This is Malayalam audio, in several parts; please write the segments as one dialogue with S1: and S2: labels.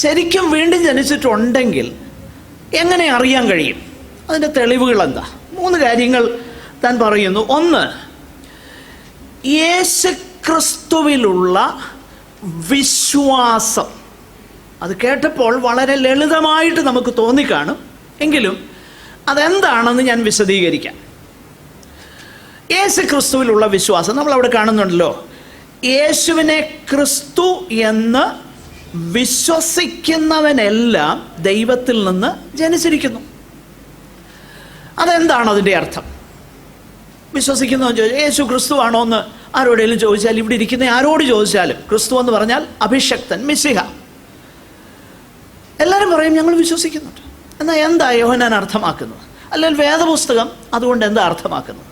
S1: ശരിക്കും വീണ്ടും ജനിച്ചിട്ടുണ്ടെങ്കിൽ എങ്ങനെ അറിയാൻ കഴിയും അതിൻ്റെ തെളിവുകൾ എന്താ മൂന്ന് കാര്യങ്ങൾ താൻ പറയുന്നു ഒന്ന് യേശു ക്രിസ്തുവിലുള്ള വിശ്വാസം അത് കേട്ടപ്പോൾ വളരെ ലളിതമായിട്ട് നമുക്ക് തോന്നിക്കാണും എങ്കിലും അതെന്താണെന്ന് ഞാൻ വിശദീകരിക്കാം യേശു ക്രിസ്തുവിലുള്ള വിശ്വാസം നമ്മൾ അവിടെ കാണുന്നുണ്ടല്ലോ യേശുവിനെ ക്രിസ്തു എന്ന് വിശ്വസിക്കുന്നവനെല്ലാം ദൈവത്തിൽ നിന്ന് ജനിച്ചിരിക്കുന്നു അതെന്താണ് അതിൻ്റെ അർത്ഥം വിശ്വസിക്കുന്നവൻ ചോദിച്ചാൽ യേശു ക്രിസ്തു ആണോ എന്ന് ആരോടെങ്കിലും ചോദിച്ചാൽ ഇവിടെ ഇരിക്കുന്ന ആരോട് ചോദിച്ചാലും ക്രിസ്തു എന്ന് പറഞ്ഞാൽ അഭിഷക്തൻ മിശിഹ എല്ലാവരും പറയും ഞങ്ങൾ വിശ്വസിക്കുന്നുണ്ട് എന്നാൽ എന്താ യോഹനാൻ അർത്ഥമാക്കുന്നത് അല്ലെങ്കിൽ വേദപുസ്തകം അതുകൊണ്ട് എന്താ അർത്ഥമാക്കുന്നത്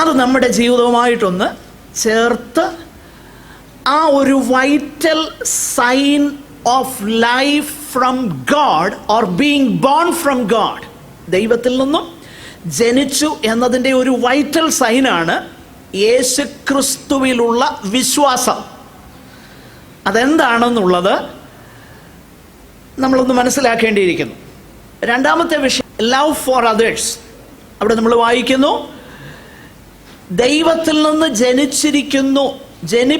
S1: അത് നമ്മുടെ ജീവിതവുമായിട്ടൊന്ന് ചേർത്ത് ആ ഒരു vital sign of life from God or being born from God ദൈവത്തിൽ നിന്നും ജനിച്ചു എന്നതിൻ്റെ ഒരു വൈറ്റൽ സൈനാണ് ക്രിസ്തുവിലുള്ള വിശ്വാസം അതെന്താണെന്നുള്ളത് നമ്മളൊന്ന് മനസ്സിലാക്കേണ്ടിയിരിക്കുന്നു രണ്ടാമത്തെ വിഷയം ലവ് ഫോർ അതേഴ്സ് അവിടെ നമ്മൾ വായിക്കുന്നു ദൈവത്തിൽ നിന്ന് ജനിച്ചിരിക്കുന്നു ജനി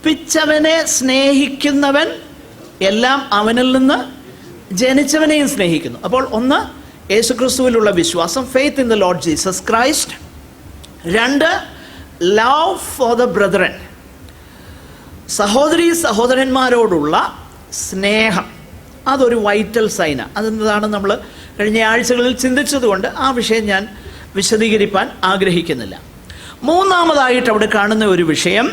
S1: ജനിപ്പിച്ചവനെ സ്നേഹിക്കുന്നവൻ എല്ലാം അവനിൽ നിന്ന് ജനിച്ചവനെയും സ്നേഹിക്കുന്നു അപ്പോൾ ഒന്ന് യേശുക്രിസ്തുവിലുള്ള വിശ്വാസം faith in the Lord Jesus Christ രണ്ട് ലവ് ഫോർ ദ ബ്രദറൻ സഹോദരി സഹോദരന്മാരോടുള്ള സ്നേഹം അതൊരു വൈറ്റൽ സൈന അതെന്നതാണ് നമ്മൾ കഴിഞ്ഞ ആഴ്ചകളിൽ ചിന്തിച്ചതുകൊണ്ട് ആ വിഷയം ഞാൻ വിശദീകരിക്കാൻ ആഗ്രഹിക്കുന്നില്ല മൂന്നാമതായിട്ട് അവിടെ കാണുന്ന ഒരു വിഷയം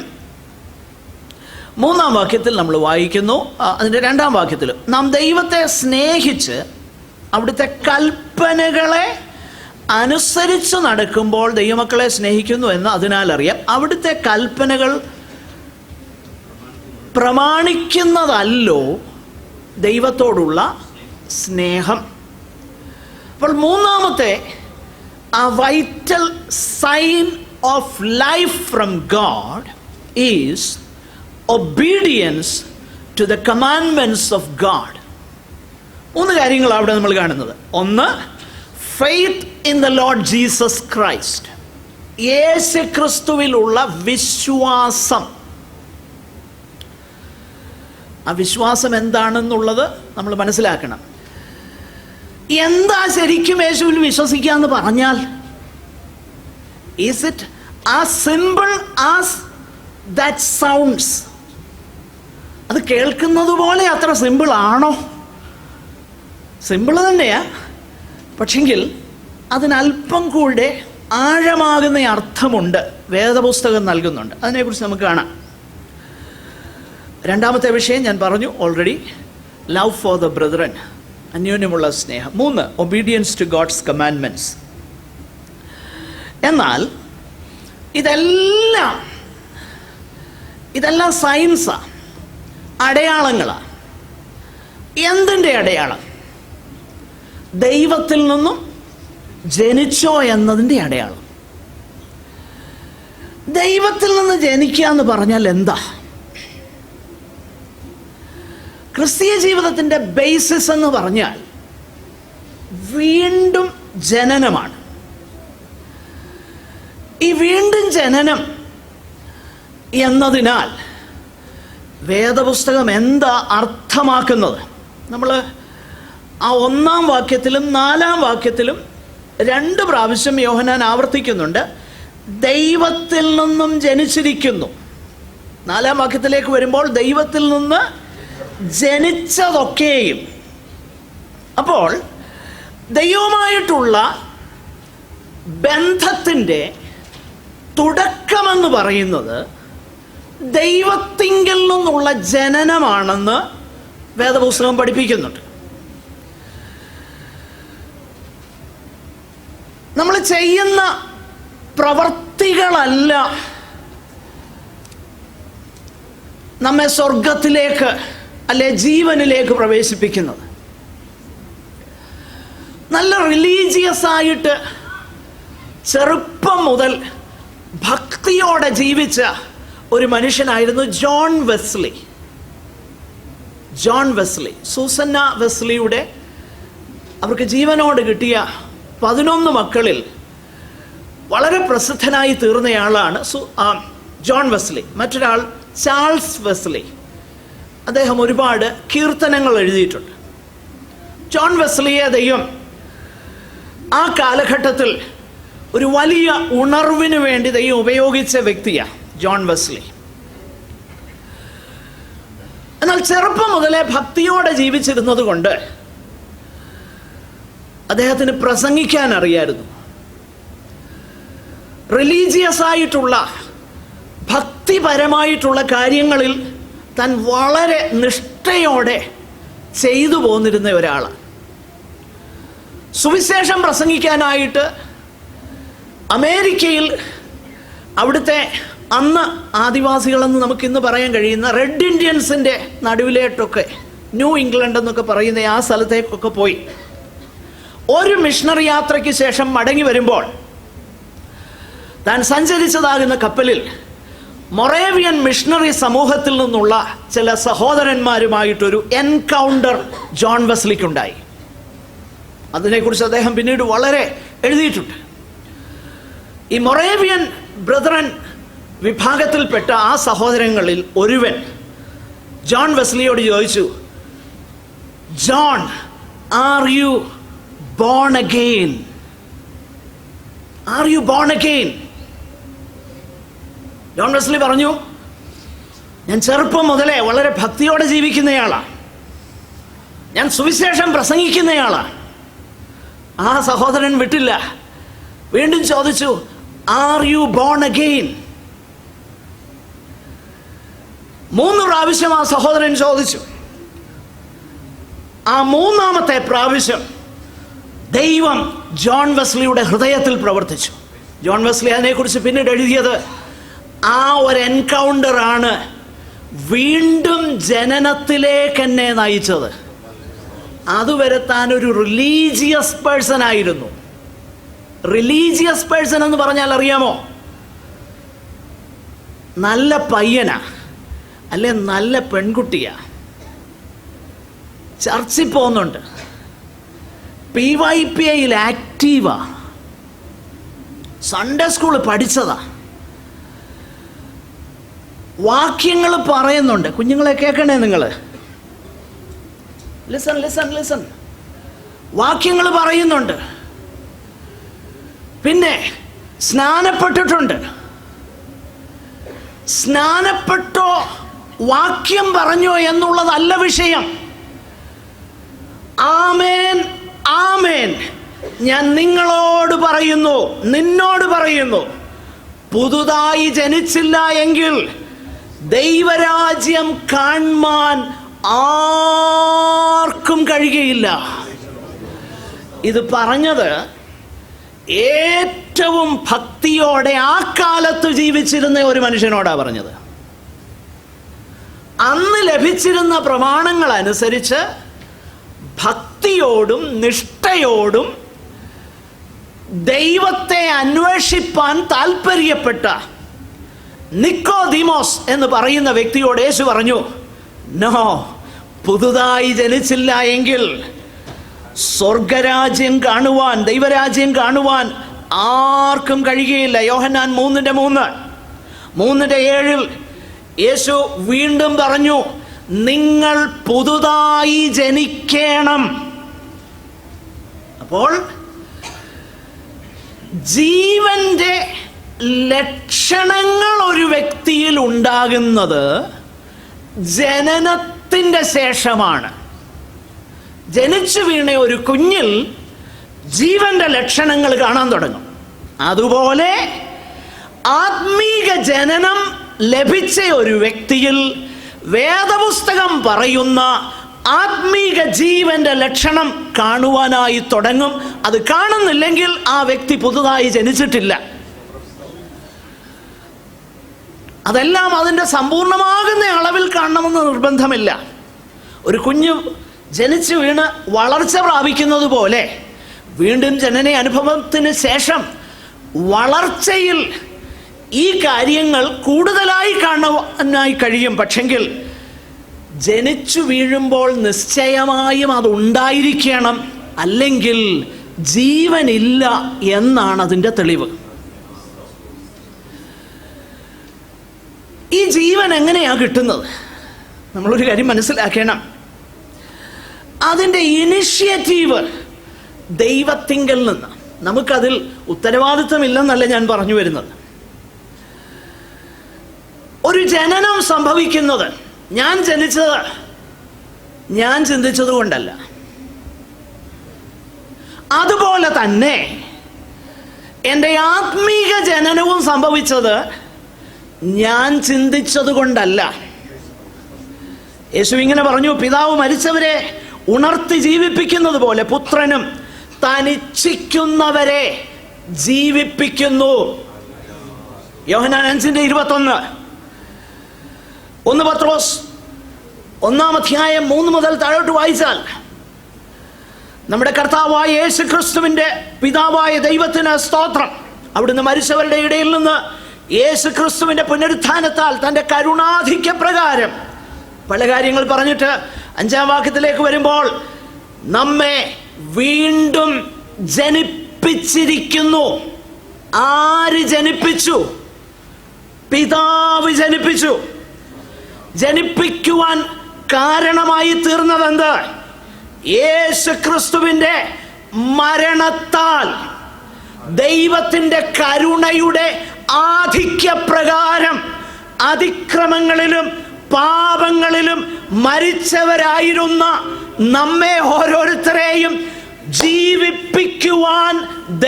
S1: മൂന്നാം വാക്യത്തിൽ നമ്മൾ വായിക്കുന്നു അതിൻ്റെ രണ്ടാം വാക്യത്തിൽ നാം ദൈവത്തെ സ്നേഹിച്ച് അവിടുത്തെ കൽപ്പനകളെ അനുസരിച്ച് നടക്കുമ്പോൾ ദൈവമക്കളെ സ്നേഹിക്കുന്നു എന്ന് അതിനാൽ അറിയാം അവിടുത്തെ കൽപ്പനകൾ പ്രമാണിക്കുന്നതല്ലോ ദൈവത്തോടുള്ള സ്നേഹം അപ്പോൾ മൂന്നാമത്തെ ആ vital sign of life from God is obedience to the commandments of God മൂന്ന് കാര്യങ്ങൾ അവിടെ നമ്മൾ കാണുന്നത് ഒന്ന് faith in the Lord Jesus Christ യേശു ക്രിസ്തുവിലുള്ള വിശ്വാസം ആ വിശ്വാസം എന്താണെന്നുള്ളത് നമ്മൾ മനസ്സിലാക്കണം എന്താ ശരിക്കും യേശുവിൽ വിശ്വസിക്കുക എന്ന് പറഞ്ഞാൽ is it a simple as that sounds അത് കേൾക്കുന്നത് പോലെ അത്ര ആണോ സിമ്പിൾ തന്നെയാ പക്ഷെങ്കിൽ അതിനല്പം കൂടെ ആഴമാകുന്ന അർത്ഥമുണ്ട് വേദപുസ്തകം നൽകുന്നുണ്ട് അതിനെക്കുറിച്ച് നമുക്ക് കാണാം രണ്ടാമത്തെ വിഷയം ഞാൻ പറഞ്ഞു already love for the brethren അന്യോന്യമുള്ള സ്നേഹം മൂന്ന് ഒബീഡിയൻസ് ടു ഗോഡ്സ് കമാൻമെൻറ്റ്സ് എന്നാൽ ഇതെല്ലാം ഇതെല്ലാം സയൻസാണ് അടയാളങ്ങളാണ് എന്തിൻ്റെ അടയാളം ദൈവത്തിൽ നിന്നും ജനിച്ചോ എന്നതിൻ്റെ അടയാളം ദൈവത്തിൽ നിന്ന് ജനിക്കുക എന്ന് പറഞ്ഞാൽ എന്താ ക്രിസ്തീയ ജീവിതത്തിൻ്റെ ബേസിസ് എന്ന് പറഞ്ഞാൽ വീണ്ടും ജനനമാണ് ഈ വീണ്ടും ജനനം എന്നതിനാൽ വേദപുസ്തകം എന്താ അർത്ഥമാക്കുന്നത് നമ്മൾ ആ ഒന്നാം വാക്യത്തിലും നാലാം വാക്യത്തിലും രണ്ട് പ്രാവശ്യം യോഹനാൻ ആവർത്തിക്കുന്നുണ്ട് ദൈവത്തിൽ നിന്നും ജനിച്ചിരിക്കുന്നു നാലാം വാക്യത്തിലേക്ക് വരുമ്പോൾ ദൈവത്തിൽ നിന്ന് ജനിച്ചതൊക്കെയും അപ്പോൾ ദൈവമായിട്ടുള്ള ബന്ധത്തിൻ്റെ തുടക്കമെന്ന് പറയുന്നത് ദൈവത്തിങ്കിൽ നിന്നുള്ള ജനനമാണെന്ന് വേദപുസ്തകം പഠിപ്പിക്കുന്നുണ്ട് നമ്മൾ ചെയ്യുന്ന പ്രവർത്തികളല്ല നമ്മെ സ്വർഗത്തിലേക്ക് അല്ലെ ജീവനിലേക്ക് പ്രവേശിപ്പിക്കുന്നത് നല്ല റിലീജിയസ് ആയിട്ട് ചെറുപ്പം മുതൽ ഭക്തിയോടെ ജീവിച്ച ഒരു മനുഷ്യനായിരുന്നു John Wesley John Wesley Susanna വെസ്ലിയുടെ അവർക്ക് ജീവനോട് കിട്ടിയ പതിനൊന്ന് മക്കളിൽ വളരെ പ്രസിദ്ധനായി തീർന്നയാളാണ് സു ജോൺ വെസ്ലി മറ്റൊരാൾ ചാൾസ് വെസ്ലി അദ്ദേഹം ഒരുപാട് കീർത്തനങ്ങൾ എഴുതിയിട്ടുണ്ട് ജോൺ വെസ്ലിയെ ദൈവം ആ കാലഘട്ടത്തിൽ ഒരു വലിയ ഉണർവിന് വേണ്ടി ദൈവം ഉപയോഗിച്ച വ്യക്തിയാണ് ജോൺ വെസ്ലി എന്നാൽ ചെറുപ്പം മുതലേ ഭക്തിയോടെ ജീവിച്ചിരുന്നത് കൊണ്ട് അദ്ദേഹത്തിന് പ്രസംഗിക്കാൻ അറിയായിരുന്നു റിലീജിയസ് ആയിട്ടുള്ള ഭക്തിപരമായിട്ടുള്ള കാര്യങ്ങളിൽ താൻ വളരെ നിഷ്ഠയോടെ ചെയ്തു പോന്നിരുന്ന ഒരാളാണ് സുവിശേഷം പ്രസംഗിക്കാനായിട്ട് അമേരിക്കയിൽ അവിടുത്തെ അന്ന് ആദിവാസികളെന്ന് നമുക്ക് ഇന്ന് പറയാൻ കഴിയുന്ന റെഡ് ഇന്ത്യൻസിൻ്റെ നടുവിലേട്ടൊക്കെ ന്യൂ ഇംഗ്ലണ്ട് എന്നൊക്കെ പറയുന്ന ആ സ്ഥലത്തേക്കൊക്കെ പോയി ഒരു മിഷണറി യാത്രയ്ക്ക് ശേഷം മടങ്ങി വരുമ്പോൾ താൻ സഞ്ചരിച്ചതാകുന്ന കപ്പലിൽ മൊറേവിയൻ മിഷണറി സമൂഹത്തിൽ നിന്നുള്ള ചില സഹോദരന്മാരുമായിട്ടൊരു എൻകൗണ്ടർ ജോൺ വെസ്ലിക്കുണ്ടായി അതിനെക്കുറിച്ച് അദ്ദേഹം പിന്നീട് വളരെ എഴുതിയിട്ടുണ്ട് ഈ മൊറേവിയൻ ബ്രദറൻ വിഭാഗത്തിൽപ്പെട്ട ആ സഹോദരങ്ങളിൽ ഒരുവൻ ജോൺ വെസ്ലിയോട് ചോദിച്ചു John are you born again are you born again John Wesley പറഞ്ഞു ഞാൻ ചെറുപ്പം മുതലേ വളരെ ഭക്തിയോടെ ജീവിക്കുന്നയാളാണ് ഞാൻ സുവിശേഷം പ്രസംഗിക്കുന്നയാളാണ് ആ സഹോദരൻ വിട്ടില്ല വീണ്ടും ചോദിച്ചു ആർ യു ബോൺ അഗെയിൻ മൂന്ന് പ്രാവശ്യം ആ സഹോദരൻ ചോദിച്ചു ആ മൂന്നാമത്തെ പ്രാവശ്യം ദൈവം ജോൺ വെസ്ലിയുടെ ഹൃദയത്തിൽ പ്രവർത്തിച്ചു ജോൺ വെസ്ലി അതിനെക്കുറിച്ച് പിന്നീട് എഴുതിയത് ആ ഒരു എൻകൗണ്ടർ ആണ് വീണ്ടും ജനനത്തിലേക്ക് എന്നെ നയിച്ചത് അതുവരെ താൻ ഒരു റിലീജിയസ് പേഴ്സൺ ആയിരുന്നു റിലീജിയസ് പേഴ്സൺ എന്ന് പറഞ്ഞാൽ അറിയാമോ നല്ല പയ്യനാണ് അല്ലെ നല്ല പെൺകുട്ടിയാ ചർച്ചിൽ പോകുന്നുണ്ട് പി വൈ പി ഐയിൽ ആക്റ്റീവാ സൺഡേ സ്കൂളിൽ പഠിച്ചതാ വാക്യങ്ങൾ പറയുന്നുണ്ട് കുഞ്ഞുങ്ങളെ കേൾക്കണേ നിങ്ങൾ ലിസൺ ലിസൺ ലിസൺ വാക്യങ്ങൾ പറയുന്നുണ്ട് പിന്നെ സ്നാനപ്പെട്ടിട്ടുണ്ട് സ്നാനപ്പെട്ടോ വാക്യം പറഞ്ഞോ എന്നുള്ളതല്ല വിഷയം ആമേൻ ആമേൻ ഞാൻ നിങ്ങളോട് പറയുന്നു നിന്നോട് പറയുന്നു പുതുതായി ജനിച്ചില്ല എങ്കിൽ ദൈവരാജ്യം കാൺമാൻ ആർക്കും കഴിയുകയില്ല ഇത് പറഞ്ഞത് ഏറ്റവും ഭക്തിയോടെ ആ കാലത്ത് ജീവിച്ചിരുന്ന ഒരു മനുഷ്യനോടാണ് പറഞ്ഞത് അന്ന് ലഭിച്ചിരുന്ന പ്രമാണങ്ങൾ അനുസരിച്ച് ഭക്തിയോടും നിഷ്ഠയോടും ദൈവത്തെ അന്വേഷിപ്പാൻ താൽപ്പര്യപ്പെട്ട നിക്കോദിമോസ് എന്ന് പറയുന്ന വ്യക്തിയോട് യേശു പറഞ്ഞു നോ പുതുതായി ജനിച്ചില്ല എങ്കിൽ സ്വർഗരാജ്യം കാണുവാൻ ദൈവരാജ്യം കാണുവാൻ ആർക്കും കഴിയുകയില്ല യോഹന്നാൻ മൂന്നിൻ്റെ മൂന്ന് മൂന്നിൻ്റെ ഏഴിൽ യേശു വീണ്ടും പറഞ്ഞു നിങ്ങൾ പുതുതായി ജനിക്കണം അപ്പോൾ ജീവന്റെ ലക്ഷണങ്ങൾ ഒരു വ്യക്തിയിൽ ഉണ്ടാകുന്നത് ജനനത്തിൻ്റെ ശേഷമാണ് ജനിച്ചു വീണ ഒരു കുഞ്ഞിൽ ജീവന്റെ ലക്ഷണങ്ങൾ കാണാൻ തുടങ്ങും അതുപോലെ ആത്മീക ജനനം ലഭിച്ച ഒരു വ്യക്തിയിൽ വേദപുസ്തകം പറയുന്ന ആത്മീക ജീവന്റെ ലക്ഷണം കാണുവാനായി തുടങ്ങും അത് കാണുന്നില്ലെങ്കിൽ ആ വ്യക്തി പുതുതായി ജനിച്ചിട്ടില്ല അതെല്ലാം അതിൻ്റെ സമ്പൂർണമാകുന്ന അളവിൽ കാണണമെന്ന് നിർബന്ധമില്ല ഒരു കുഞ്ഞ് ജനിച്ചു വീണ് വളർച്ച പ്രാപിക്കുന്നത് പോലെ വീണ്ടും ജനന അനുഭവത്തിന് ശേഷം വളർച്ചയിൽ ഈ കാര്യങ്ങൾ കൂടുതലായി കാണാനായി കഴിയും പക്ഷെങ്കിൽ ജനിച്ചു വീഴുമ്പോൾ നിശ്ചയമായും അത് അല്ലെങ്കിൽ ജീവനില്ല എന്നാണ് അതിൻ്റെ തെളിവ് ഈ ജീവൻ എങ്ങനെയാണ് കിട്ടുന്നത് നമ്മളൊരു കാര്യം മനസ്സിലാക്കണം അതിൻ്റെ ഇനിഷ്യേറ്റീവ് ദൈവത്തിങ്കൽ നിന്ന് നമുക്കതിൽ ഉത്തരവാദിത്വമില്ലെന്നല്ല ഞാൻ പറഞ്ഞു വരുന്നത് ഒരു ജനനം സംഭവിക്കുന്നത് ഞാൻ ജനിച്ചത് ഞാൻ ചിന്തിച്ചത് കൊണ്ടല്ല അതുപോലെ തന്നെ എൻ്റെ ആത്മീക ജനനവും സംഭവിച്ചത് ഞാൻ ചിന്തിച്ചത് കൊണ്ടല്ല യേശു ഇങ്ങനെ പറഞ്ഞു പിതാവ് മരിച്ചവരെ ഉണർത്തി ജീവിപ്പിക്കുന്നത് പോലെ പുത്രനും തനിച്ഛിക്കുന്നവരെ ജീവിപ്പിക്കുന്നു യോഹനാനൻസിന്റെ ഇരുപത്തൊന്ന് ഒന്ന് പത്രോസ് ഒന്നാം അധ്യായം മൂന്ന് മുതൽ താഴോട്ട് വായിച്ചാൽ നമ്മുടെ കർത്താവായ യേശു ക്രിസ്തുവിൻ്റെ പിതാവായ ദൈവത്തിന് സ്തോത്രം അവിടുന്ന് മരിച്ചവരുടെ ഇടയിൽ നിന്ന് യേശു ക്രിസ്തുവിൻ്റെ പുനരുത്ഥാനത്താൽ തൻ്റെ കരുണാധിക്യ പ്രകാരം പല കാര്യങ്ങൾ പറഞ്ഞിട്ട് അഞ്ചാം വാക്യത്തിലേക്ക് വരുമ്പോൾ നമ്മെ വീണ്ടും ജനിപ്പിച്ചിരിക്കുന്നു ആര് ജനിപ്പിച്ചു പിതാവ് ജനിപ്പിച്ചു ജനിപ്പിക്കുവാൻ കാരണമായി തീർന്നതെന്ത് യേശു ക്രിസ്തുവിൻ്റെ മരണത്താൽ ദൈവത്തിൻ്റെ കരുണയുടെ ആധിക്യപ്രകാരം അതിക്രമങ്ങളിലും പാപങ്ങളിലും മരിച്ചവരായിരുന്ന നമ്മെ ഓരോരുത്തരെയും ജീവിപ്പിക്കുവാൻ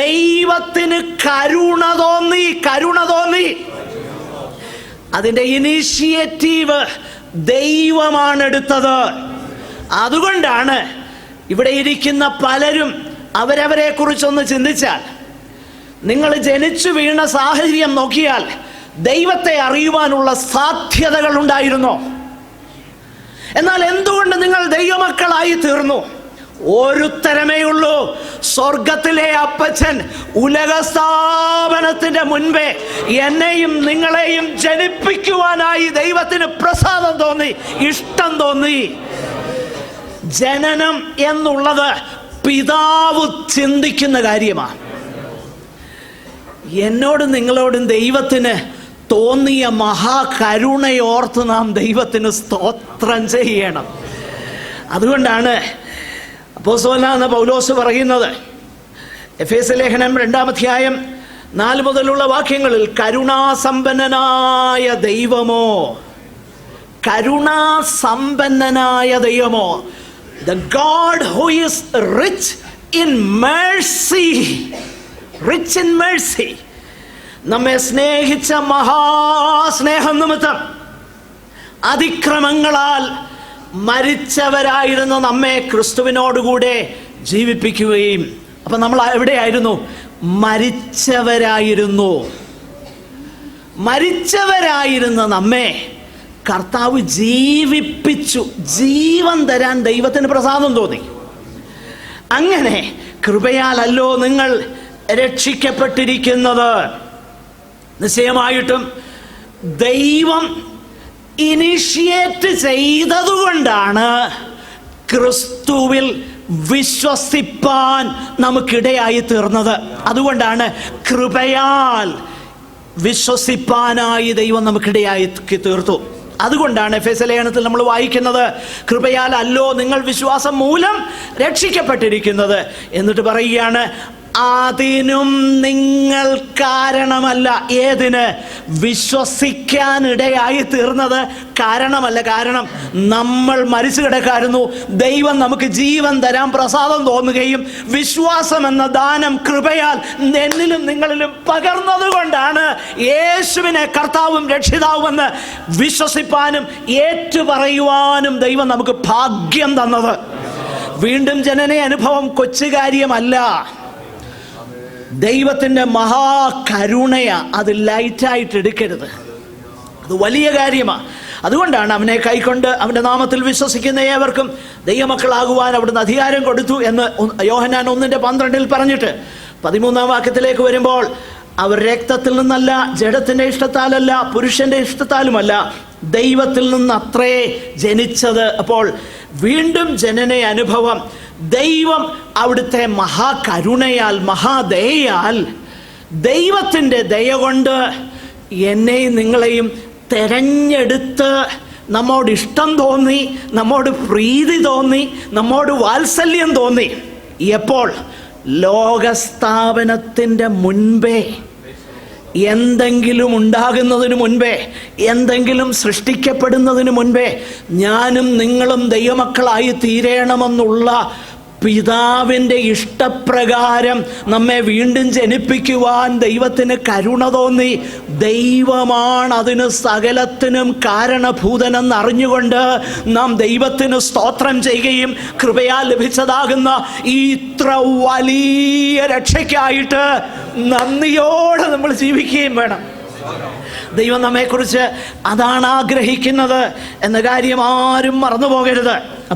S1: ദൈവത്തിന് കരുണ തോന്നി കരുണ തോന്നി അതിൻ്റെ ഇനീഷ്യേറ്റീവ് ദൈവമാണ് എടുത്തത് അതുകൊണ്ടാണ് ഇവിടെ ഇരിക്കുന്ന പലരും അവരവരെ കുറിച്ചൊന്ന് ചിന്തിച്ചാൽ നിങ്ങൾ ജനിച്ചു വീണ സാഹചര്യം നോക്കിയാൽ ദൈവത്തെ അറിയുവാനുള്ള സാധ്യതകൾ ഉണ്ടായിരുന്നു എന്നാൽ എന്തുകൊണ്ട് നിങ്ങൾ ദൈവമക്കളായി തീർന്നു ഒരുത്തരമേ ഉള്ളൂ സ്വർഗത്തിലെ അപ്പച്ചൻ ഉലക സ്ഥാപനത്തിന്റെ മുൻപേ എന്നെയും നിങ്ങളെയും ജനിപ്പിക്കുവാനായി ദൈവത്തിന് പ്രസാദം തോന്നി ഇഷ്ടം തോന്നി ജനനം എന്നുള്ളത് പിതാവ് ചിന്തിക്കുന്ന കാര്യമാണ് എന്നോടും നിങ്ങളോടും ദൈവത്തിന് തോന്നിയ മഹാകരുണയോർത്ത് നാം ദൈവത്തിന് സ്തോത്രം ചെയ്യണം അതുകൊണ്ടാണ് അപ്പോസ്തോലാന്ന് പൗലോസ് പറയുന്നത് എഫ് എസ് ലേഖനം രണ്ടാമധ്യായം നാല് മുതലുള്ള വാക്യങ്ങളിൽ കരുണാസമ്പന്നനായ ദൈവമോ കരുണാസമ്പന്നനായ ദൈവമോ the God who is rich in mercy rich in mercy നമ്മെ സ്നേഹിച്ച മഹാസ്നേഹം നിമിത്തം അതിക്രമങ്ങളാൽ മരിച്ചവരായിരുന്നു നമ്മെ ക്രിസ്തുവിനോടുകൂടെ ജീവിപ്പിക്കുകയും അപ്പൊ നമ്മൾ എവിടെയായിരുന്നു മരിച്ചവരായിരുന്നു മരിച്ചവരായിരുന്ന നമ്മെ കർത്താവ് ജീവിപ്പിച്ചു ജീവൻ തരാൻ ദൈവത്തിന് പ്രസാദം തോന്നി അങ്ങനെ കൃപയാലല്ലോ നിങ്ങൾ രക്ഷിക്കപ്പെട്ടിരിക്കുന്നത് നിശ്ചയമായിട്ടും ദൈവം ഇനിഷ്യേറ്റ് ചെയ്തതുകൊണ്ടാണ് ക്രിസ്തുവിൽ വിശ്വസിപ്പാൻ നമുക്കിടയായി തീർന്നത് അതുകൊണ്ടാണ് കൃപയാൽ വിശ്വസിപ്പാനായി ദൈവം നമുക്കിടയായി തീർത്തു അതുകൊണ്ടാണ് ഫെസലേണത്തിൽ നമ്മൾ വായിക്കുന്നത് കൃപയാൽ അല്ലോ നിങ്ങൾ വിശ്വാസം മൂലം രക്ഷിക്കപ്പെട്ടിരിക്കുന്നത് എന്നിട്ട് പറയുകയാണ് അതിനും നിങ്ങൾ കാരണമല്ല ഏതിന് വിശ്വസിക്കാനിടയായി തീർന്നത് കാരണമല്ല കാരണം നമ്മൾ മരിച്ചു കിടക്കായിരുന്നു ദൈവം നമുക്ക് ജീവൻ തരാൻ പ്രസാദം തോന്നുകയും വിശ്വാസം എന്ന ദാനം കൃപയാൽ എന്നിലും നിങ്ങളിലും പകർന്നതുകൊണ്ടാണ് യേശുവിനെ കർത്താവും രക്ഷിതാവുമെന്ന് വിശ്വസിപ്പാനും ഏറ്റുപറയുവാനും ദൈവം നമുക്ക് ഭാഗ്യം തന്നത് വീണ്ടും ജനനെ അനുഭവം കൊച്ചുകാര്യമല്ല ദൈവത്തിൻ്റെ മഹാകരുണയ അത് ലൈറ്റായിട്ട് എടുക്കരുത് അത് വലിയ കാര്യമാണ് അതുകൊണ്ടാണ് അവനെ കൈക്കൊണ്ട് അവൻ്റെ നാമത്തിൽ വിശ്വസിക്കുന്ന ഏവർക്കും ദൈവമക്കളാകുവാൻ അവിടുന്ന് അധികാരം കൊടുത്തു എന്ന് യോഹനാൻ ഒന്നിൻ്റെ പന്ത്രണ്ടിൽ പറഞ്ഞിട്ട് പതിമൂന്നാം വാക്യത്തിലേക്ക് വരുമ്പോൾ അവർ രക്തത്തിൽ നിന്നല്ല ജഡത്തിൻ്റെ ഇഷ്ടത്താലല്ല പുരുഷൻ്റെ ഇഷ്ടത്താലുമല്ല ദൈവത്തിൽ നിന്നത്രേ ജനിച്ചത് അപ്പോൾ വീണ്ടും ജനന അനുഭവം ദൈവം അവിടുത്തെ മഹാകരുണയാൽ മഹാദയാൽ ദൈവത്തിൻ്റെ ദയ കൊണ്ട് എന്നെയും നിങ്ങളെയും തെരഞ്ഞെടുത്ത് നമ്മോട് ഇഷ്ടം തോന്നി നമ്മോട് പ്രീതി തോന്നി നമ്മോട് വാത്സല്യം തോന്നി എപ്പോൾ ലോകസ്ഥാപനത്തിൻ്റെ മുൻപേ എന്തെങ്കിലും ഉണ്ടാകുന്നതിന് മുൻപേ എന്തെങ്കിലും സൃഷ്ടിക്കപ്പെടുന്നതിന് മുൻപേ ഞാനും നിങ്ങളും ദൈവമക്കളായി തീരേണമെന്നുള്ള പിതാവിൻ്റെ ഇഷ്ടപ്രകാരം നമ്മെ വീണ്ടും ജനിപ്പിക്കുവാൻ ദൈവത്തിന് കരുണ തോന്നി ദൈവമാണ് അതിന് സകലത്തിനും കാരണഭൂതനെന്ന് അറിഞ്ഞുകൊണ്ട് നാം ദൈവത്തിന് സ്തോത്രം ചെയ്യുകയും കൃപയാ ലഭിച്ചതാകുന്ന ഇത്ര വലിയ രക്ഷയ്ക്കായിട്ട് നന്ദിയോടെ നമ്മൾ ജീവിക്കുകയും വേണം ദൈവം നമ്മെക്കുറിച്ച് അതാണ് ആഗ്രഹിക്കുന്നത് എന്ന കാര്യം ആരും മറന്നു പോകരുത്